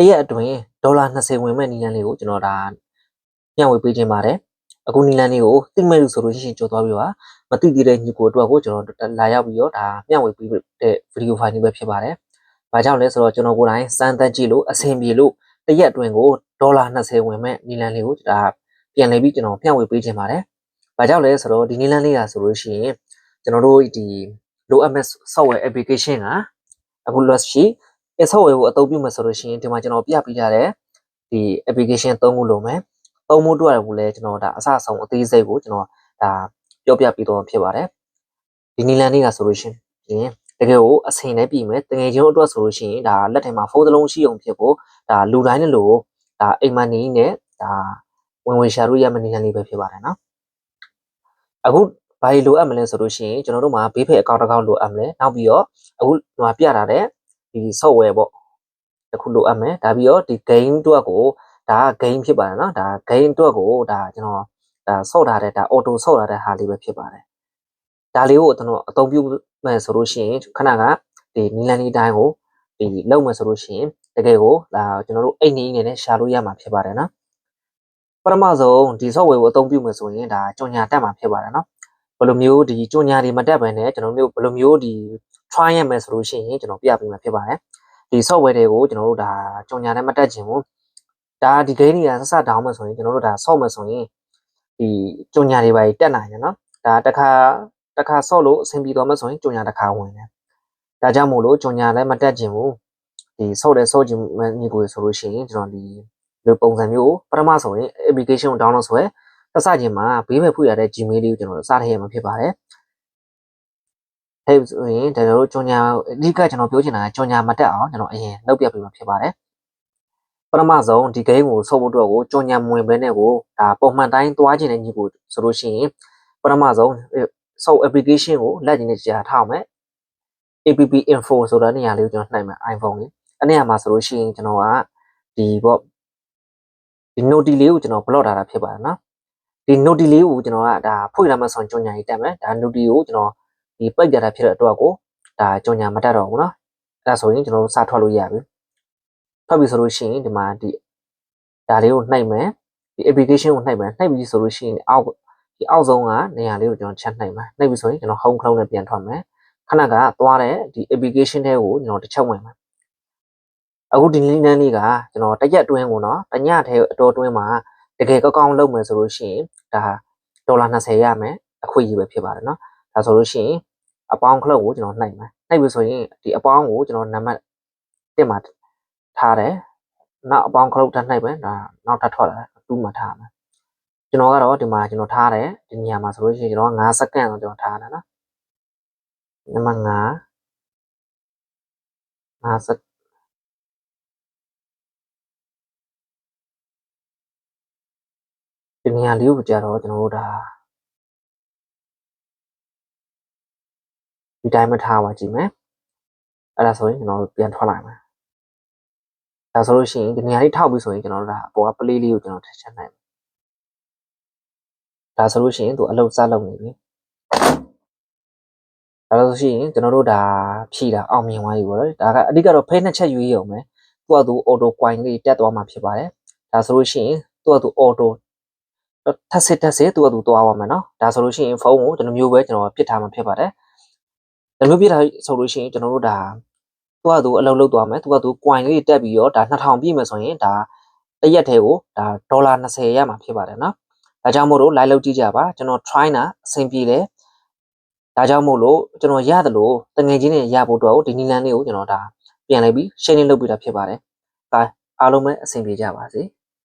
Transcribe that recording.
တရက်အတွင်းဒေါ်လာ20ဝင်မဲ့နီလန်လေးကိုကျွန်တော်ဒါညှဝေပေးခြင်းပါတယ်အခုနီလန်လေးကိုသိမဲ့လို့ဆိုလို့ရှိရင်ကြော်သွားပြီးပါမသိသေးတဲ့ညီကိုအတွက်ကိုကျွန်တော်လာရောက်ပြီးတော့ဒါမျှဝေပေးတဲ့ဗီဒီယိုဖိုင်လေးပဲဖြစ်ပါတယ်။ဘာကြောင့်လဲဆိုတော့ကျွန်တော်ကိုယ်တိုင်စမ်းသပ်ကြည့်လို့အဆင်ပြေလို့တရက်အတွင်းကိုဒေါ်လာ20ဝင်မဲ့နီလန်လေးကိုဒါပြန်လည်ပြီးကျွန်တော်မျှဝေပေးခြင်းပါတယ်။ဘာကြောင့်လဲဆိုတော့ဒီနီလန်လေးကဆိုလို့ရှိရင်ကျွန်တော်တို့ဒီ low ms software application ကအခုလက် ရှိ software ကိုအသုံးပြုမယ်ဆိုလို့ရှိရင်ဒီမှာကျွန်တော်ပြပြထားတဲ့ဒီ application သုံးခုလုံးမယ်သုံးဖို့အတွက်ကိုလည်းကျွန်တော်ဒါအစအဆုံးအသေးစိတ်ကိုကျွန်တော်ဒါပြောပြပြီးတော့ဖြစ်ပါတယ်ဒီနီလန်လေးကဆိုလို့ရှိရင်တကယ်ကိုအချိန်နဲ့ပြည်မယ်တကယ်ချင်းအတွက်ဆိုလို့ရှိရင်ဒါလက်ထဲမှာဖုန်းတစ်လုံးရှိအောင်ဖြစ်ဖို့ဒါလူတိုင်းနဲ့လို့ဒါအိမ်မနီနဲ့ဒါဝင်ဝင်ရှာလို့ရမယ့်နီလန်လေးပဲဖြစ်ပါတယ်နော်အခုဘာလို့လိုအပ်မလဲဆိုလို့ရှိရင်ကျွန်တော်တို့မှာဘေးဖက်အကောင့်တစ်ကောင့်လိုအပ်မလဲနောက်ပြီးတော့အခုဟိုပြထားတဲ့ ဒီ software ပေါ့တခုလိုအပ်မယ်ဒါပြီးတော့ဒီ game အတွက်ကိုဒါ game ဖြစ်ပါတယ်နော်ဒါ game အတွက်ကိုဒါကျွန်တော်ဒါဆော့ထားတဲ့ဒါ auto ဆော့ထားတဲ့ဟာလေးပဲဖြစ်ပါတယ်ဒါလေးကိုကျွန်တော်အသုံးပြုမယ်ဆိုလို့ရှိရင်ခဏကဒီနီလန်နီတိုင်းကိုဒီလောက်မယ်ဆိုလို့ရှိရင်တကယ်ကိုဒါကျွန်တော်တို့အိတ်နေနေနဲ့ရှာလို့ရမှာဖြစ်ပါတယ်နော်ပထမဆုံးဒီ software ကိုအသုံးပြုမယ်ဆိုရင်ဒါကြော်ညာတက်မှာဖြစ်ပါတယ်နော်ဘယ်လိုမျိုးဒီကြော်ညာတွေမတက်ဘဲနဲ့ကျွန်တော်တို့ဘယ်လိုမျိုးဒီ try ရမယ်ဆိုလို့ရှိရင်ကျွန်တော်ပြပေးမှာဖြစ်ပါတယ်ဒီ software တွေကိုကျွန်တော်တို့ဒါကြော်ညာနဲ့မတက်ခြင်းဘူးဒါဒီ game တွေကဆက်ဆက်တောင်းမယ်ဆိုရင်ကျွန်တော်တို့ဒါဆော့မယ်ဆိုရင်ဒီကြော်ညာတွေပါတက်နိုင်တယ်နော်ဒါတစ်ခါတစ်ခါဆော့လို့အဆင်ပြေသွားမယ်ဆိုရင်ကြော်ညာတစ်ခါဝင်တယ်ဒါကြောင့်မို့လို့ကြော်ညာလည်းမတက်ခြင်းဘူးဒီဆော့တယ်ဆော့ခြင်းညီကိုဆိုလို့ရှိရင်ကျွန်တော်ဒီလိုပုံစံမျိုးပထမဆိုရင် application ကို download ဆွဲသက်စခြင်းမှာဘေးမဲ့ဖွင့်ရတဲ့ Gmail လေးကိုကျွန်တော်စထည့်ရမှာဖြစ်ပါတယ် အဲ့ဆိုရင်ဒါတို့ကြော်ညာအဓိကကျွန်တော်ပြောချင်တာကကြော်ညာမတက်အောင်ကျွန်တော်အရင်လုပ်ပြပေးမှာဖြစ်ပါတယ်ပထမဆုံးဒီ game ကိုဆော့ဖို့အတွက်ကိုကြော်ညာမဝင်ဘဲနဲ့ကိုဒါပုံမှန်တိုင်းသွားခြင်းနဲ့ညီကိုဆိုလို့ရှိရင်ပထမဆုံးဆော့ application ကိုလက်ကျင်နဲ့ကြာထားအောင်မယ် app info ဆိုတဲ့နေရာလေးကိုကျွန်တော်နှိုက်မယ် iPhone လေးအဲ့နေရာမှာဆိုလို့ရှိရင်ကျွန်တော်ကဒီပေါ့ဒီ note လေးကိုကျွန်တော် block ထားတာဖြစ်ပါတယ်နော်ဒီ note လေးကိုကျွန်တော်ကဒါဖွင့်လာမှဆိုကြော်ညာကြီးတက်မယ်ဒါ note ကိုကျွန်တော် ဒီပိတ်ကြတာဖြစ်တဲ့အတွက်ကိုဒါကြော်ညာမတက်တော့ဘူးเนาะအဲ့ဒါဆိုရင်ကျွန်တော်တို့စထွက်လို့ရပြီထွက်ပြီဆိုလို့ရှိရင်ဒီမှာဒီဒါလေးကိုနှိုက်မယ်ဒီ application ကိုနှိုက်မယ်နှိုက်ပြီဆိုလို့ရှိရင်အောက်ဒီအောက်ဆုံးကနေရာလေးကိုကျွန်တော်ချက်နှိုက်မယ်နှိုက်ပြီဆိုရင်ကျွန်တော် home clone နဲ့ပြန်ထွက်မယ်ခဏကသွားတဲ့ဒီ application တွေကိုကျွန်တော်တစ်ချက်ဝင်မယ်အခုဒီ link လေးကကျွန်တော်တစ်ရက်အတွင်းကိုနော်တညထဲအတော်အတွင်းမှာတကယ်ကောက်ကောင်းလုပ်မယ်ဆိုလို့ရှိရင်ဒါဒေါ်လာ20ရမယ်အခွင့်အရေးပဲဖြစ်ပါတယ်နော်ဒါဆိုလို့ရှိရင် အပေါင်းခလုတ်ကိုကျွန်တော်နှိုက်မယ်နှိုက်ပြီဆိုရင်ဒီအပေါင်းကိုကျွန်တော်နံပါတ်1မှာထားတယ်နောက်အပေါင်းခလုတ်ထပ်နှိုက်မယ်ဒါနောက်ထပ်ထွက်လာတူးမှာထားမယ်ကျွန်တော်ကတော့ဒီမှာကျွန်တော်ထားတယ်ဒီနေရာမှာဆိုလို့ရှိရင်ကျွန်တော်9စက္ကန့်တော့ကျွန်တော်ထားတယ်နော်နံပါတ်9 9စက္ဒီနေရာလေးကိုကြာတော့ကျွန်တော်တို့ဒါ ဒီတိုင်းမထားပါကြည့်မယ်အဲ့ဒါဆိုရင်ကျွန်တော်တို့ပြန်ထွက်လာမယ်ဒါဆိုလို့ရှိရင်ဒီနေရာလေးထောက်ပြီးဆိုရင်ကျွန်တော်တို့ဒါအပေါ်ကပလေးလေးကိုကျွန်တော်ထည့်ချက်နိုင်မယ်ဒါဆိုလို့ရှိရင်သူအလုပ်စလုပ်နေပြီဒါလို့ရှိရင်ကျွန်တော်တို့ဒါဖြည့်တာအောင်မြင်သွားပြီပေါ့နော်ဒါကအဓိကတော့ဖဲနှစ်ချက်ရွေးရုံပဲသူကသူ auto coin လေးတက်သွားမှာဖြစ်ပါတယ်ဒါဆိုလို့ရှိရင်သူကသူ auto ထပ်စစ်ထပ်စစ်သူကသူသွားပါမယ်နော်ဒါဆိုလို့ရှိရင်ဖုန်းကိုဒီလိုမျိုးပဲကျွန်တော်ပြစ်ထားမှာဖြစ်ပါတယ် ဒီလိုပြစ်ထားဆိုလို့ရှိရင်ကျွန်တော်တို့ဒါသူကသူအလုပ်လုပ်သွားမယ်သူကသူ coin လေးတက်ပြီးတော့ဒါ2000ပြည့်မယ်ဆိုရင်ဒါတရက်တည်းကိုဒါဒေါ်လာ20ရမှာဖြစ်ပါတယ်နော်ဒါကြောင့်မို့လို့ live လုပ်ကြည့်ကြပါကျွန်တော် try တာအဆင်ပြေတယ်ဒါကြောင့်မို့လို့ကျွန်တော်ရတယ်လို့တငယ်ချင်းတွေရဖို့အတွက်ကိုဒီနီလန်လေးကိုကျွန်တော်ဒါပြန်လိုက်ပြီး sharing လုပ်ပေးတာဖြစ်ပါတယ်။ဒါအားလုံးပဲအဆင်ပြေကြပါစေ။